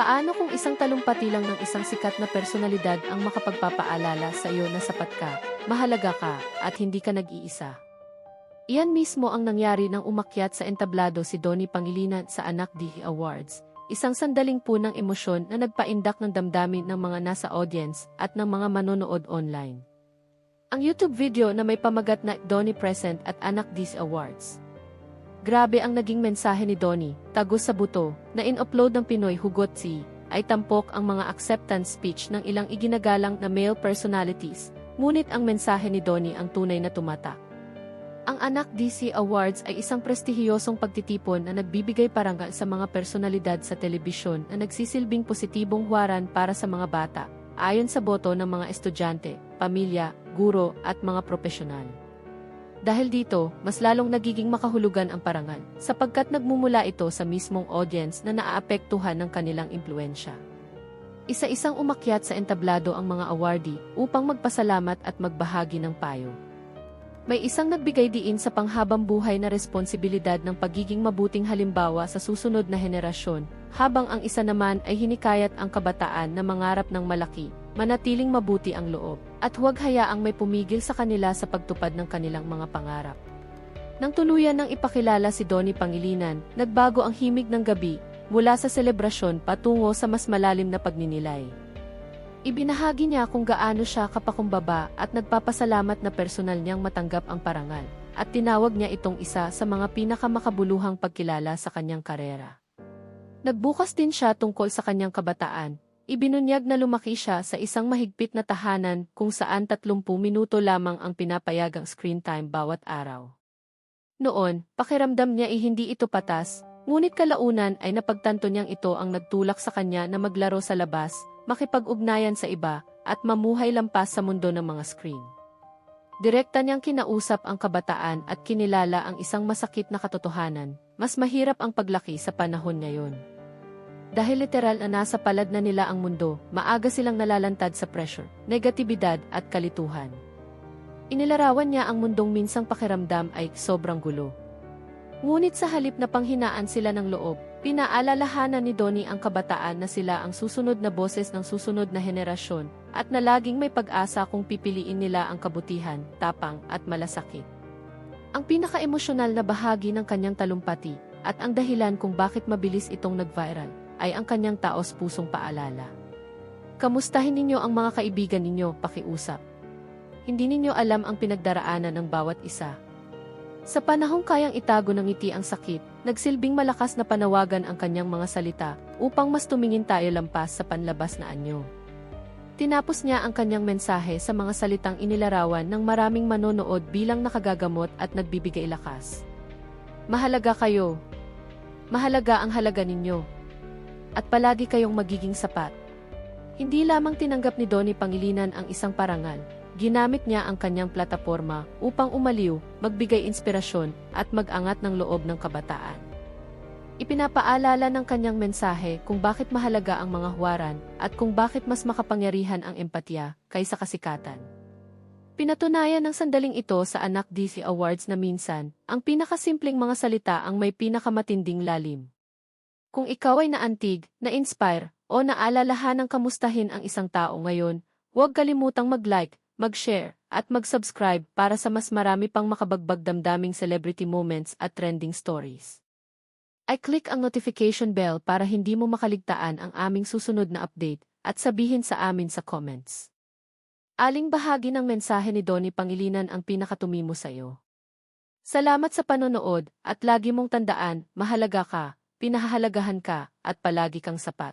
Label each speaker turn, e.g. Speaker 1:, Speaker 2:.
Speaker 1: Paano kung isang talumpati lang ng isang sikat na personalidad ang makapagpapaalala sa iyo na sapat ka, mahalaga ka, at hindi ka nag-iisa? Iyan mismo ang nangyari nang umakyat sa entablado si Donnie Pangilinan sa Anak Dihi Awards, isang sandaling punang emosyon na nagpaindak ng damdamin ng mga nasa audience at ng mga manonood online. Ang YouTube video na may pamagat na Donnie Present at Anak Dihi Awards Grabe ang naging mensahe ni Donnie, tagos sa buto, na in-upload ng Pinoy Hugot Si, ay tampok ang mga acceptance speech ng ilang iginagalang na male personalities, ngunit ang mensahe ni Donnie ang tunay na tumata. Ang Anak DC Awards ay isang prestihiyosong pagtitipon na nagbibigay parangal sa mga personalidad sa telebisyon na nagsisilbing positibong huwaran para sa mga bata, ayon sa boto ng mga estudyante, pamilya, guro at mga profesional. Dahil dito, mas lalong nagiging makahulugan ang parangal, sapagkat nagmumula ito sa mismong audience na naaapektuhan ng kanilang impluensya. Isa-isang umakyat sa entablado ang mga awardee upang magpasalamat at magbahagi ng payo. May isang nagbigay diin sa panghabang buhay na responsibilidad ng pagiging mabuting halimbawa sa susunod na henerasyon, habang ang isa naman ay hinikayat ang kabataan na mangarap ng malaki, manatiling mabuti ang loob, at huwag hayaang may pumigil sa kanila sa pagtupad ng kanilang mga pangarap. Nang tuluyan ng ipakilala si Donnie Pangilinan, nagbago ang himig ng gabi, mula sa selebrasyon patungo sa mas malalim na pagninilay. Ibinahagi niya kung gaano siya kapakumbaba at nagpapasalamat na personal niyang matanggap ang parangal, at tinawag niya itong isa sa mga pinakamakabuluhang pagkilala sa kanyang karera. Nagbukas din siya tungkol sa kanyang kabataan, Ibinunyag na lumaki siya sa isang mahigpit na tahanan kung saan 30 minuto lamang ang pinapayagang screen time bawat araw. Noon, pakiramdam niya ay hindi ito patas, ngunit kalaunan ay napagtanto niyang ito ang nagtulak sa kanya na maglaro sa labas, makipag-ugnayan sa iba, at mamuhay lampas sa mundo ng mga screen. Direkta niyang kinausap ang kabataan at kinilala ang isang masakit na katotohanan, mas mahirap ang paglaki sa panahon ngayon. Dahil literal na nasa palad na nila ang mundo, maaga silang nalalantad sa pressure, negatibidad at kalituhan. Inilarawan niya ang mundong minsang pakiramdam ay sobrang gulo. Ngunit sa halip na panghinaan sila ng loob, pinaalalahanan ni Donnie ang kabataan na sila ang susunod na boses ng susunod na henerasyon at na laging may pag-asa kung pipiliin nila ang kabutihan, tapang at malasakit. Ang pinaka-emosyonal na bahagi ng kanyang talumpati at ang dahilan kung bakit mabilis itong nag-viral ay ang kanyang taos pusong paalala. Kamustahin ninyo ang mga kaibigan ninyo, pakiusap. Hindi ninyo alam ang pinagdaraanan ng bawat isa. Sa panahong kayang itago ng ngiti ang sakit, nagsilbing malakas na panawagan ang kanyang mga salita upang mas tumingin tayo lampas sa panlabas na anyo. Tinapos niya ang kanyang mensahe sa mga salitang inilarawan ng maraming manonood bilang nakagagamot at nagbibigay lakas. Mahalaga kayo. Mahalaga ang halaga ninyo at palagi kayong magiging sapat. Hindi lamang tinanggap ni Donnie Pangilinan ang isang parangal, ginamit niya ang kanyang plataforma upang umaliw, magbigay inspirasyon, at mag-angat ng loob ng kabataan. Ipinapaalala ng kanyang mensahe kung bakit mahalaga ang mga huwaran at kung bakit mas makapangyarihan ang empatya kaysa kasikatan. Pinatunayan ng sandaling ito sa Anak DC Awards na minsan, ang pinakasimpleng mga salita ang may pinakamatinding lalim. Kung ikaw ay naantig, na-inspire, o naalalahan ng kamustahin ang isang tao ngayon, huwag kalimutang mag-like, mag-share, at mag-subscribe para sa mas marami pang makabagbag damdaming celebrity moments at trending stories. I click ang notification bell para hindi mo makaligtaan ang aming susunod na update at sabihin sa amin sa comments. Aling bahagi ng mensahe ni Donnie Pangilinan ang pinakatumimo sa iyo. Salamat sa panonood at lagi mong tandaan, mahalaga ka, pinahahalagahan ka, at palagi kang sapat.